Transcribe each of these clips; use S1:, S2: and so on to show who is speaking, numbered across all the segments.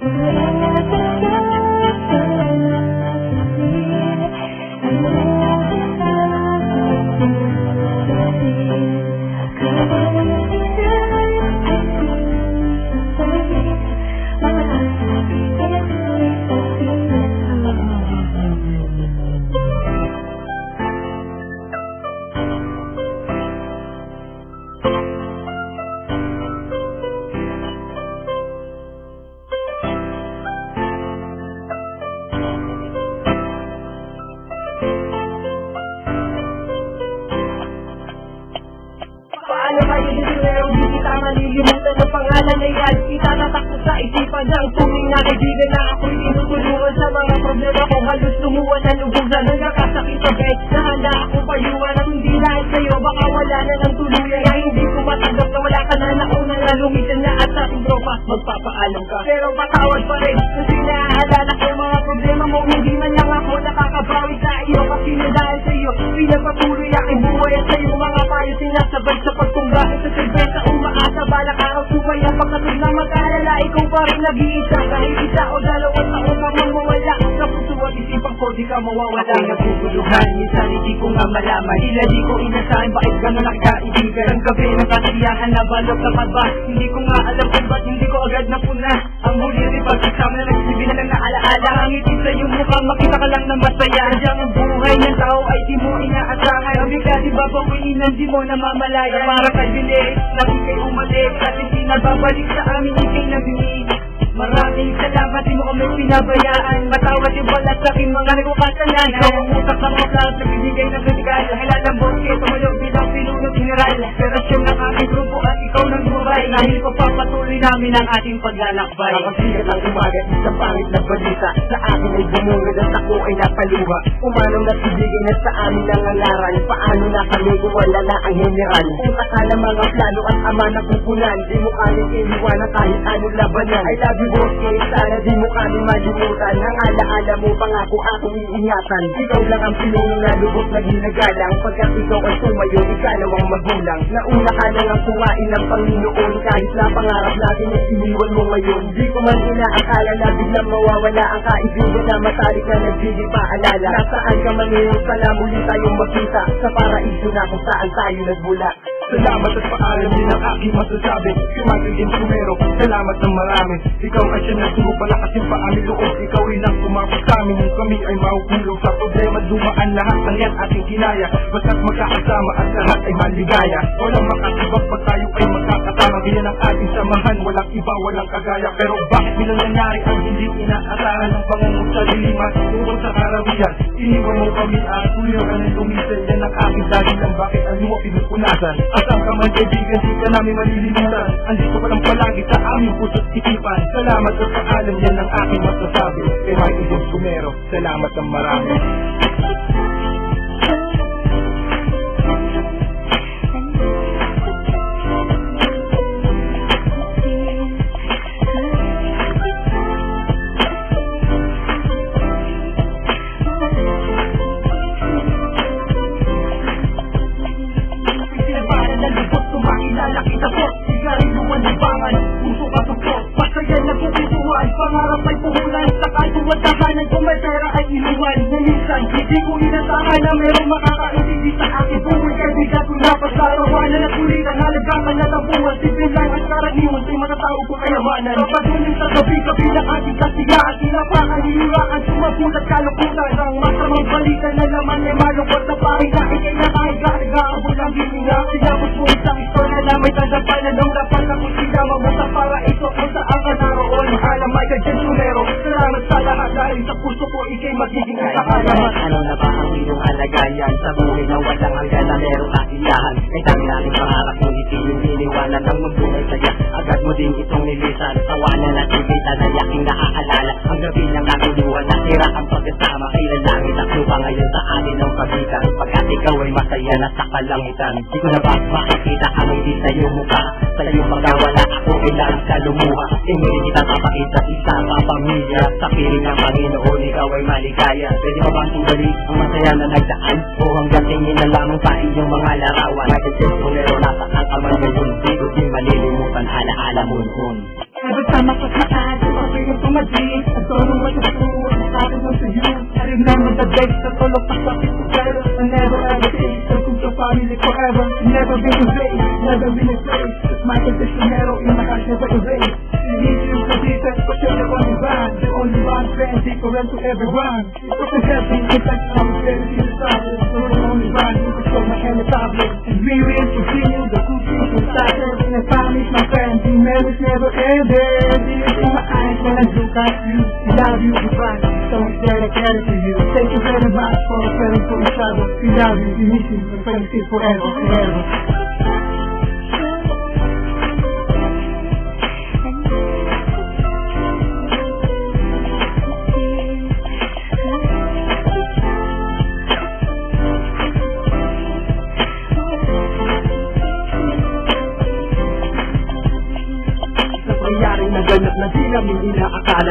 S1: Paano sa isipan ng tunay na kaibigan na ako'y tinutulungan sa mga problema ko. Halos lumuwan na lubugan ng nakasakit sa bed. Na handa akong payuhan ang hindi dahil sa'yo. Baka wala na ng tuluyan na hindi ko matanggap na wala ka na nauna na lumitan na at ating tropa Magpapaalam ka. Pero patawad pa rin kasi naaalala ko mga problema mo. Hindi man lang ako nakakabawi sa iyo Kasi na dahil sa'yo pinagpatuloy aking buhay At sa'yo rin nag-iisa Kahit isa o dalawang taon pa mang mawala. Sa puso at isipan ko di ka mawawala.
S2: Ako'y naguguluhan, minsan hindi ko nga malaman. Tila di ko inasahan, bakit gano'n nakaibigan Ang gabi ng kasiyahan na balog na ba Hindi ko nga alam kung ba't hindi ko agad napuna. Ang huli rin pagkasama na nagsibi na lang na alaala Ang ngiti sa iyong mukha, makita ka lang na masaya. Diyan ang buhay ng tao ay di mo inaasahan Ang bigat di babawiin ng di mo namamalaya Para kay bilis, lagi kay umalis At hindi nagbabalik sa amin, ikay nabili Maraming salamat, di mo kami pinabayaan. Matawad yung balat sa aking mga nagkakasalanan Ikaw ang utak sa mga plano, nagbibigay ng kritikal Halal ang bosque, tumayo bilang pinunong general. Operasyon ng aming grupo at ikaw ng Dubai Dahil papapatuloy namin ang ating paglalakbay.
S3: Nakasigat ang umaga, isang pangit na balita. Sa akin ay bumungad at ako ay napaluha. Umanong nagbibigay na sa amin ang alaran Paano na kami kung wala na ang general? Utak ka ng mga plano at ama na pupunan Di mo kami iniwanan kahit anong labanan. I love you boss, kaya sana di mo kami malimutan. Ang alaala mo pangako akong iingatan. Ikaw lang ang pinunong na lubos na ginagalang. Pagkat ikaw ay tumayo, ikalaw ang magulang. Nauna ka na ang kuwain ng Panginoon Kahit na pangarap natin ay iniwan mo ngayon. Di ko man inaakala na biglang mawawala ang kaibigan na matalik na nagbibig paalala Nasaan ka man ngayon, sana muli tayong magkita Sa paraiso na kung saan tayo nagbula
S2: Salamat at paalam din ang aking masasabi. Kumatigin sumero, salamat ng marami. Ikaw ay siya na sumupalakas yung paaming loob Ikaw rin ang tumapos sa amin. Nung kami ay mahukulog sa problema Dumaan lahat ng yan ating kinaya. Basta't magkakasama at lahat ay maligaya. Walang makatibag pag tayo ay magkakatama Ganyan ang ating samahan, walang iba, walang kagaya. Pero bakit bilang nangyari ang hindi inaasahan Ng pangungot sa liliman, tungkol sa karawian Iniwan mo kami at tuloy ka nang lumisan Yan ang aking dahilan, bakit ang luwa pinupunasan. Asang ka man kaibigan, di ka namin malilimutan Andito ka lang palagi sa aming puso't isipan. Salamat sa paalam, yan ang aking masasabi. Kay Michael James Sumero, salamat ng marami
S1: Hindi ko inasahan na merong makakaintindi sa akin. Buhay kaibigan ko na pasarawanan At ulit ang halagakan na tabuhan Simple lang at karaniwan sa'y matatao ko kayamanan. Papadunin sa gabi, kabilang ating kasiyahan. Sinapakan, hihirakan, sumabulat kalukutan Ang masamang balita na laman ay malungkot na pahinga Ikay na kahit nag-aabot ang hininga. Sinabot mo isang istorya na may tadapanan Nung puso ko ikay magiging kasakalaman
S3: Ano na ba ang iyong alagayan Sa buhay na walang hanggan na merong kasiyahan Ay dami natin pangarap ngunit iyong iniwanan Ang mundo ay saya. Agad mo din itong nilisan Tawanan at ibita na yaking naaalala. Ang gabi ng kaguluhan Nasira ang pagkasama Kailan langit at lupa ngayon sa atin ang pagitan. Pagkat ikaw ay masaya na sa kalangitan Di ko na ba makikita ang hindi sa iyong mukha? Sa iyong pagkawala lang sa lumuha Hindi kita papakita isa sa pamilya Sa piling ng Panginoon ikaw ay maligaya. Pwede mo bang ibalik ang masaya na nagdaan? O hanggang tingin na lamang sa iyong mga larawan? Nagsisis mo pero nasa ang kaman ngayon Di ko din malilimutan alaala mo
S1: Nagsama ka sa atin, okay na po
S4: on my dreams I don't know what to do What is happening to you I remember the days that all of us are together I never ever your family forever. Never been erased, never been afraid my condition hero in my heart never You need you to be that but you're the only one The only one friend different to everyone. It wasn't heavy, it's like I was ready to the You're the only one could solve my any problem And we will continue the good things we started. And I promise my friend, the memories never ended. Tears in my eyes when I look at you We love you, goodbye, energy. Thank you very much for praying for each other. We love you. We miss you. We're praying for forever,
S2: forever. مدينة من إلى أقعد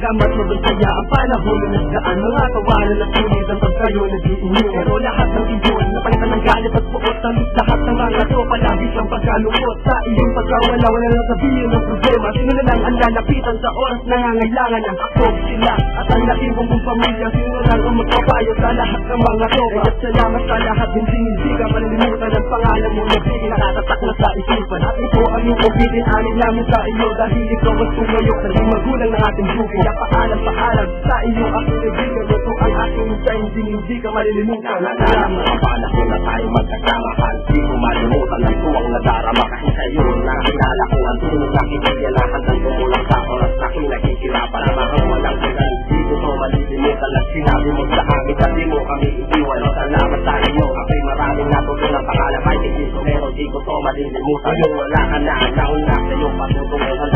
S2: luwa Kagamat mabasaya ang panahon na nagdaan Mga tawanan na sulit ang pagkayo na di inyo Pero lahat ng iyon napalitan ng galit at puot Tamis lahat ng mga to palagi siyang pagkalungkot Sa iyong pagkawala wala lang sabihin ng problema. Sino na lang ang lalapitan sa oras na nangangailangan ng ako sila At ang naiwang kong pamilya Sino na lang ang magpapayo sa lahat ng mga to At salamat sa lahat hindi hindi ka malilimutan ang pangalan mo na bigay nakatatak na sa isipan. At ito ang iyong ubitin anin namin sa iyo Dahil ikaw ang tumayo. Naging magulang ng ating grupo Kaya paalam paalam sa iyo aking kaibigan Ito ang aking sa hindi hindi ka malilimutan. Nalaman ang panahon na tayo magkasama Hindi ko malimutan ang tuwang nadarama Kahit sa'yo nakilala ko ang tunong na kaibigan Na handang tumulang sa oras na kinakikirapan Amahang walang hanggan Di ko to malilimutan At sinabi mo sa amin na di mo kami iiwan Salamat sa iyo Ako'y maraming natutunan. Pangalan ay hindi ko meron Di ko to malilimutan Yung wala ka na Naon na sa iyong patutungan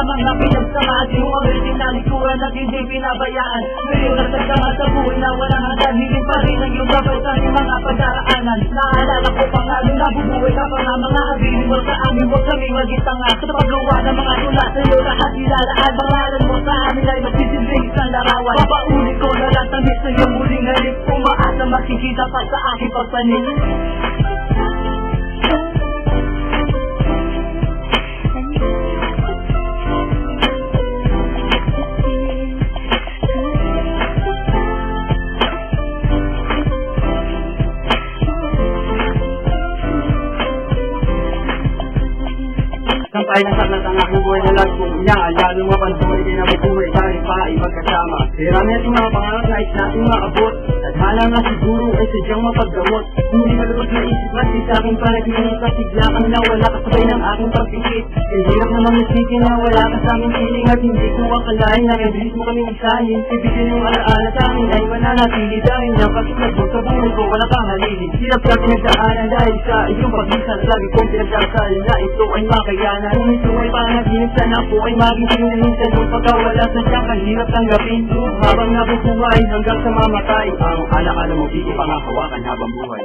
S2: kaibigan sa mga
S4: pinagsamahan Di mo kami tinalikuran at hindi pinabayaan. Ngayon at nagdama sa buhay na walang hanggan Higing pa rin ang iyong gabay sa mga pagdaraanan Naalala ko pa nga nung nabubuhay ka pa nga mga habilin mo sa amin Huwag kami maging tanga Sa paggawa ng mga tula. Sa iyo lahat nilalaan Pangalan mo sa amin ay magsisilbing isang larawan. Papaulit ko na lang tamis sa iyong muling halik Umaasa makikita pa sa aking pagpanik
S2: Sampay na saklat ang aking buhay na lang kung inaalala mo ang buhay din ang buhay tayo pa ay magkasama. Hirami at mga pangarap na is natin maabot. At hala nga siguro ay sadyang mapaggamot. Hindi malabas na isip at sa aking panaginip at bigla kang nawala kasabay ng aking pagpikit. Kaya hirap naman isipin na wala ka sa aming piling at hindi ko akalain na ibilis mo kami isahin. Ibigin yung alaala sa akin ay mananatili dahil na pagkakad mo sa buhay ko wala kang halili. Hirap sa pinagdaanan dahil sa iyong pagkisan lagi kong pinagdasal na ito ay makayanan. Kung ito ay panaginip sana po ay maging pinahinsan Kung pagkawala sa siyang kahirap tanggapin Habang nabubuhay hanggang sa mamatay Ang alaala mo di ko pangahawakan habang buhay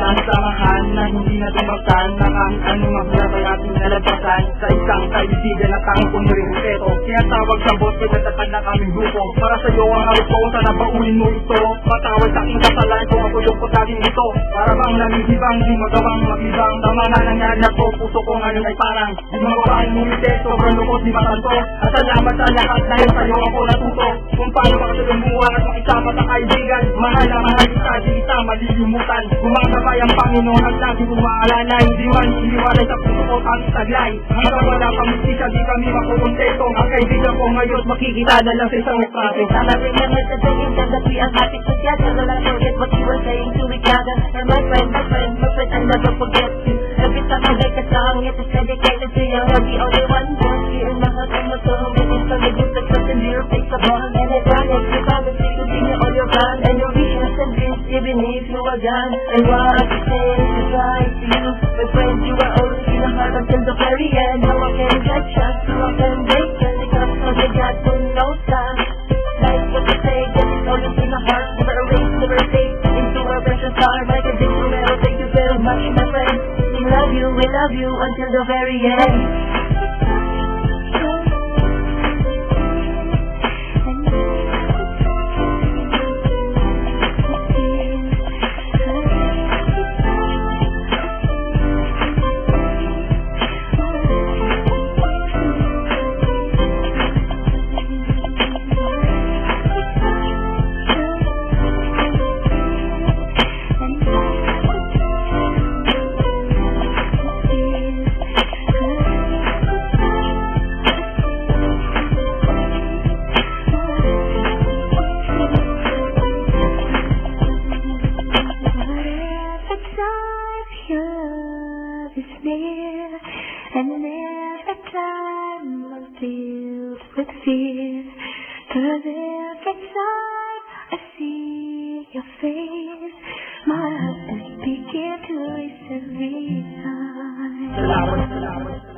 S2: Ang samahan na hindi na tumaktan Na kahit anong mahirap ay ating nalagpasan Sa isang kaibigan na tanging kong respeto. Kaya tawag sa bot kay natatag na kaming grupo. Para sa iyo ang awit ko sana baulin mo ito. Patawad sa aking kasalanan kung ako yung putagin ito Para bang nanihibang di magawang magbibang Tama na nangyari ako puso ko ngayon ay parang Di magawa ang ngumiti sobrang lukot di makanto. At salamat sa lahat dahil sa'yo ako natuto. Kung paano makatulunguan at makisama sa kaibigan Mahal na mahal kita malilimutan. Kumakabay ang Panginoon at lagi maalala Hindi man iniwalay sa puso ang taglay. Hanggang wala pang musika di kami makukontesto Ang kaibigan ko ngayon makikita na lang sa isang estrato
S1: Sana remember the saying that we are happy together Will I forget what you were saying to other And my friend, my friend, my friend, I never forget you. Every time I make a song, it is dedicated to you You're the only one young and what I could say is right to you. But when you were old, you know hard until the very end. No one can catch us, no one can break us because no they got to know time. Like what you say, that is all you in the heart, never
S5: erase, never fade into a precious heart. Like a
S1: digital metal, thank you so much, my friend. We love you, we love you until the very end. your face. My heart is beginning to race every time.